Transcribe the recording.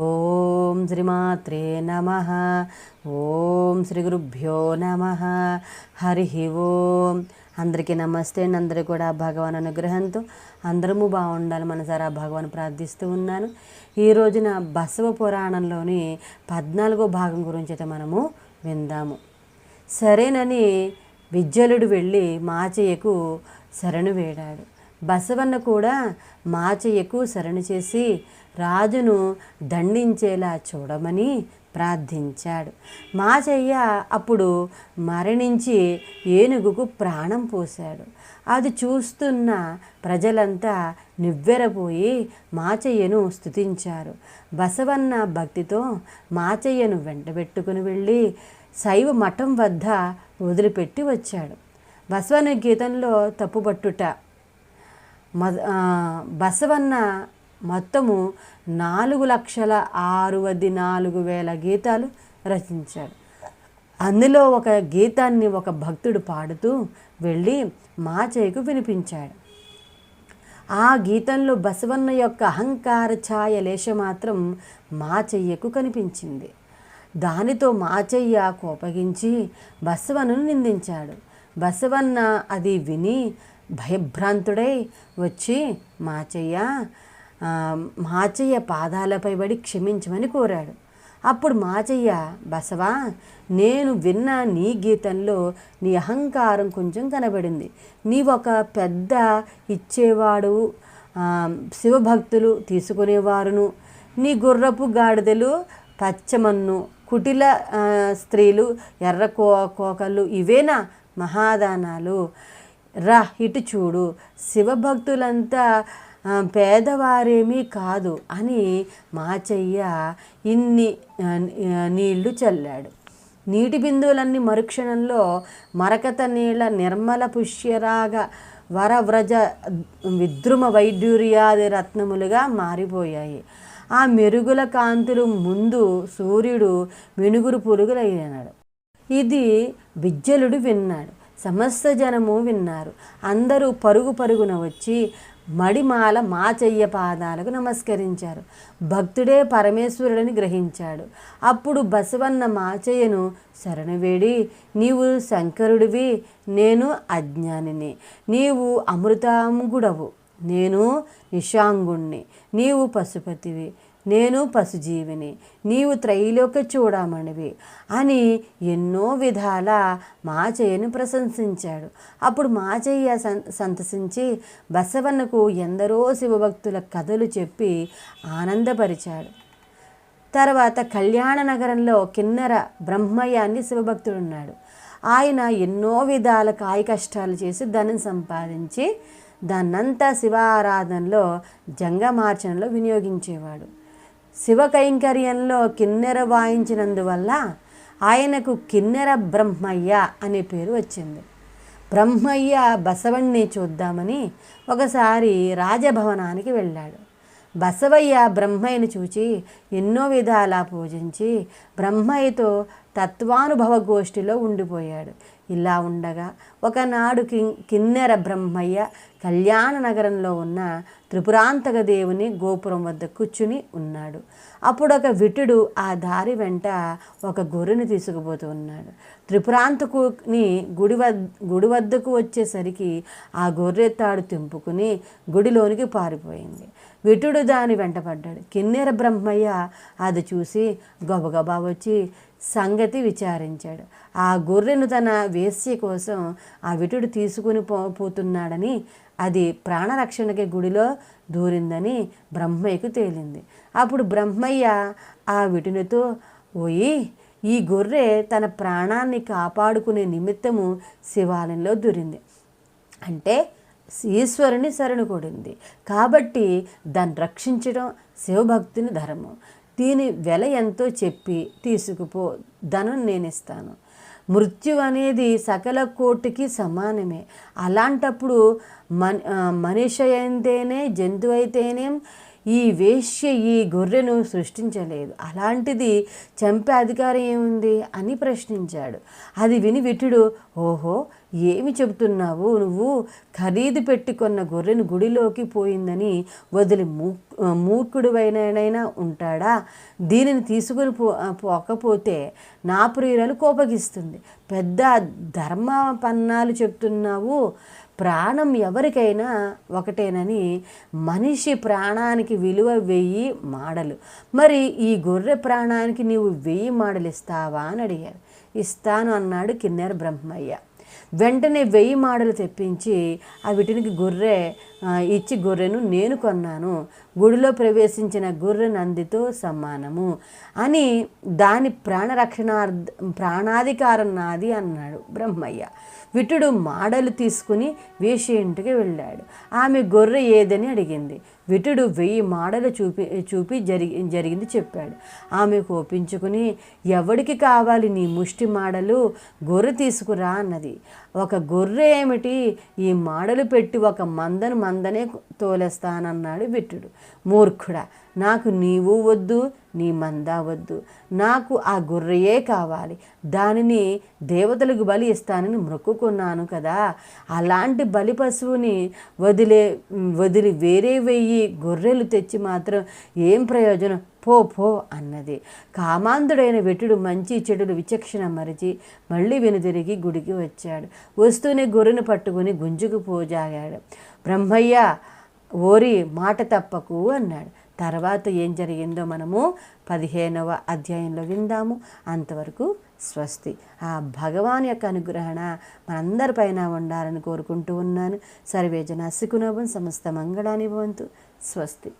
ఓం శ్రీమాత్రే నమ. ఓం శ్రీ గురుభ్యో నమ. హరి ఓం. అందరికీ నమస్తే. అండి అందరూ కూడా భగవాన్ అనుగ్రహంతో అందరము బాగుండాలి మనసారా భగవాన్ ప్రార్థిస్తూ ఉన్నాను. ఈ రోజున బసవ పురాణంలోని పద్నాలుగో భాగం గురించి అయితే మనము విందాము. సరేనని విజ్జలుడు వెళ్ళి మాచయ్యకు శరణు వేడాడు. బసవన్న కూడా మాచయ్యకు శరణు చేసి రాజును దండించేలా చూడమని ప్రార్థించాడు. మాచయ్య అప్పుడు మరణించి ఏనుగుకు ప్రాణం పోశాడు. అది చూస్తున్న ప్రజలంతా నివ్వెరపోయి మాచయ్యను స్తుతించారు. బసవన్న భక్తితో మాచయ్యను వెంటబెట్టుకుని వెళ్ళి శైవ మఠం వద్ద వదిలిపెట్టి వచ్చాడు. బసవన్న గీతంలో తప్పుపట్టుట మొద బసవన్న మొత్తము నాలుగు లక్షల ఆరువది నాలుగు వేల గీతాలు రచించాడు. అందులో ఒక గీతాన్ని ఒక భక్తుడు పాడుతూ వెళ్ళి మాచయ్యకు వినిపించాడు. ఆ గీతంలో బసవన్న యొక్క అహంకార ఛాయ లేశ మాత్రం మాచయ్యకు కనిపించింది. దానితో మాచయ్య కోపగించి బసవన్నను నిందించాడు. బసవన్న అది విని భయభ్రాంతుడై వచ్చి మాచయ్య మాచయ్య పాదాలపై పడి క్షమించమని కోరాడు. అప్పుడు మాచయ్య బసవా నేను విన్న నీ గీతంలో నీ అహంకారం కొంచెం కనబడింది. నీవొక పెద్ద ఇచ్చేవాడు శివభక్తులు తీసుకునేవారును. నీ గుర్రపు గాడిదలు పచ్చమన్ను కుటిల స్త్రీలు ఎర్ర కో కోకలు ఇవేనా మహాదానాలు? రా ఇటు చూడు. శివభక్తులంతా పేదవారేమీ కాదు అని మాచయ్య ఇన్ని నీళ్ళు చల్లాడు. నీటి బిందువులన్నీ మరుక్షణంలో మరకత నీళ్ళ నిర్మల పుష్యరాగ వరవ్రజ విద్రుమ వైడ్యూర్యాది రత్నములుగా మారిపోయాయి. ఆ మెరుగుల కాంతులు ముందు సూర్యుడు వెనుగురు పురుగులయ్యాడు ఇది బిజ్జలుడు విన్నాడు. సమస్త జనము విన్నారు. అందరూ పరుగు పరుగున వచ్చి మడిమాల మాచయ్య పాదాలకు నమస్కరించారు. భక్తుడే పరమేశ్వరుడని గ్రహించాడు. అప్పుడు బసవన్న మాచయ్యను శరణవేడి నీవు శంకరుడివి నేను అజ్ఞానిని. నీవు అమృతాంగుడవు నేను నిశాంగుణ్ణి. నీవు పశుపతివి. నేను పశుజీవిని నీవు త్రైలోక చూడమనివి అని ఎన్నో విధాల మాచయ్యను ప్రశంసించాడు. అప్పుడు మాచయ్య సంతసించి బసవన్నకు ఎందరో శివభక్తుల కథలు చెప్పి ఆనందపరిచాడు. తర్వాత కళ్యాణ నగరంలో కిన్నెర బ్రహ్మయ్య అని శివభక్తుడున్నాడు. ఆయన ఎన్నో విధాల కాయ కష్టాలు చేసి ధనం సంపాదించి దాన్నంతా శివారాధనలో జంగమార్చనలో వినియోగించేవాడు. శివ కైంకర్యంలో కిన్నెర వాయించినందువల్ల ఆయనకు కిన్నెర బ్రహ్మయ్య అనే పేరు వచ్చింది. బ్రహ్మయ్య బసవణ్ణి చూద్దామని ఒకసారి రాజభవనానికి వెళ్ళాడు. బసవయ్య బ్రహ్మయ్యను చూచి ఎన్నో విధాలా పూజించి బ్రహ్మయ్యతో తత్వానుభవ గోష్ఠిలో ఉండిపోయాడు. ఇలా ఉండగా ఒకనాడు కి కిన్నెర బ్రహ్మయ్య కళ్యాణ నగరంలో ఉన్న త్రిపురాంతక దేవుని గోపురం వద్ద కూర్చుని ఉన్నాడు. అప్పుడు ఒక విటుడు ఆ దారి వెంట ఒక గొర్రెని తీసుకుపోతూ ఉన్నాడు. త్రిపురాంతకుని గుడి వద్ గుడి వద్దకు వచ్చేసరికి ఆ గొర్రె తాడు తెంపుకుని గుడిలోనికి పారిపోయింది. విటుడు దాని వెంటపడ్డాడు కిన్నెర బ్రహ్మయ్య అది చూసి గబగబా వచ్చి సంగతి విచారించాడు. ఆ గొర్రెను తన వేశ్య కోసం ఆ విటుడు తీసుకుని పో పోతున్నాడని అది ప్రాణరక్షణకి గుడిలో దూరిందని బ్రహ్మయ్యకు తేలింది. అప్పుడు బ్రహ్మయ్య ఆ విటునితో పోయి ఈ గొర్రె తన ప్రాణాన్ని కాపాడుకునే నిమిత్తము శివాలయంలో దూరింది. అంటే ఈశ్వరుని శరణు కూడింది. కాబట్టి దాన్ని రక్షించడం శివభక్తుని ధర్మం. దీని వెల ఎంతో చెప్పి తీసుకుపో ధనం నేను ఇస్తాను మృత్యు అనేది సకల కోటికి సమానమే. అలాంటప్పుడు మన మనిషి అయితేనే జంతువు అయితేనే ఈ వేశ్య ఈ గొర్రెను సృష్టించలేదు. అలాంటిది చంపే అధికారం ఏముంది? అని ప్రశ్నించాడు. అది విని విటుడు ఓహో ఏమి చెబుతున్నావు? నువ్వు ఖరీదు పెట్టుకున్న గొర్రెను గుడిలోకి పోయిందని వదిలి మూ మూర్ఖుడివైనైనా ఉంటాడా? దీనిని తీసుకుని పో పోకపోతే నా ప్రియురాలు కోపగిస్తుంది. పెద్ద ధర్మ పన్నాలు చెప్తున్నావు. ప్రాణం ఎవరికైనా ఒకటేనని మనిషి ప్రాణానికి విలువ వెయ్యి మాడలు. మరి ఈ గొర్రె ప్రాణానికి నీవు వెయ్యి మాడలు ఇస్తావా అని అడిగారు. ఇస్తాను అన్నాడు కిన్నెర బ్రహ్మయ్య. వెంటనే వెయ్యి మాడలు తెప్పించి ఆ వీటికి గొర్రె ఇచ్చి గొర్రెను నేను కొన్నాను. గుడిలో ప్రవేశించిన గుర్ర నందితో సమానము. అని దాని ప్రాణరక్షణార్థ ప్రాణాధికారం నాది అన్నాడు బ్రహ్మయ్య. విటుడు మాడలు తీసుకుని వేషి ఇంటికి వెళ్ళాడు. ఆమె గొర్రె ఏదని అడిగింది. విటుడు వెయ్యి మాడలు చూపి చూపి జరిగి జరిగింది చెప్పాడు. ఆమె కోపించుకుని ఎవడికి కావాలి నీ ముష్టి మాడలు? గొర్రె తీసుకురా అన్నది. ఒక గొర్రె ఏమిటి? ఈ మాడలు పెట్టి ఒక మందను మందనే తోలేస్తానన్నాడు విట్టుడు. మూర్ఖుడా నాకు నీవు వద్దు నీ మందా వద్దు. నాకు ఆ గొర్రెయే కావాలి. దానిని దేవతలకు బలి ఇస్తానని మొక్కుకున్నాను కదా. అలాంటి బలి పశువుని వదిలే వదిలి వేరే వెయ్యి గొర్రెలు తెచ్చి మాత్రం ఏం ప్రయోజనం? పో పో అన్నది. కామాంధుడైన వెటుడు మంచి చెడులు విచక్షణ మరిచి మళ్ళీ వెనుదిరిగి గుడికి వచ్చాడు. వస్తూనే గొర్రెను పట్టుకుని గుంజుకు పోజాగాడు. బ్రహ్మయ్య ఓరి మాట తప్పకు అన్నాడు. తర్వాత ఏం జరిగిందో మనము పదిహేనవ అధ్యాయంలో విందాము. అంతవరకు స్వస్తి. ఆ భగవాన్ యొక్క అనుగ్రహణ మనందరిపైన ఉండాలని కోరుకుంటూ ఉన్నాను. సర్వేజన సుఖనోభం సమస్త మంగళాని భవంతు. స్వస్తి.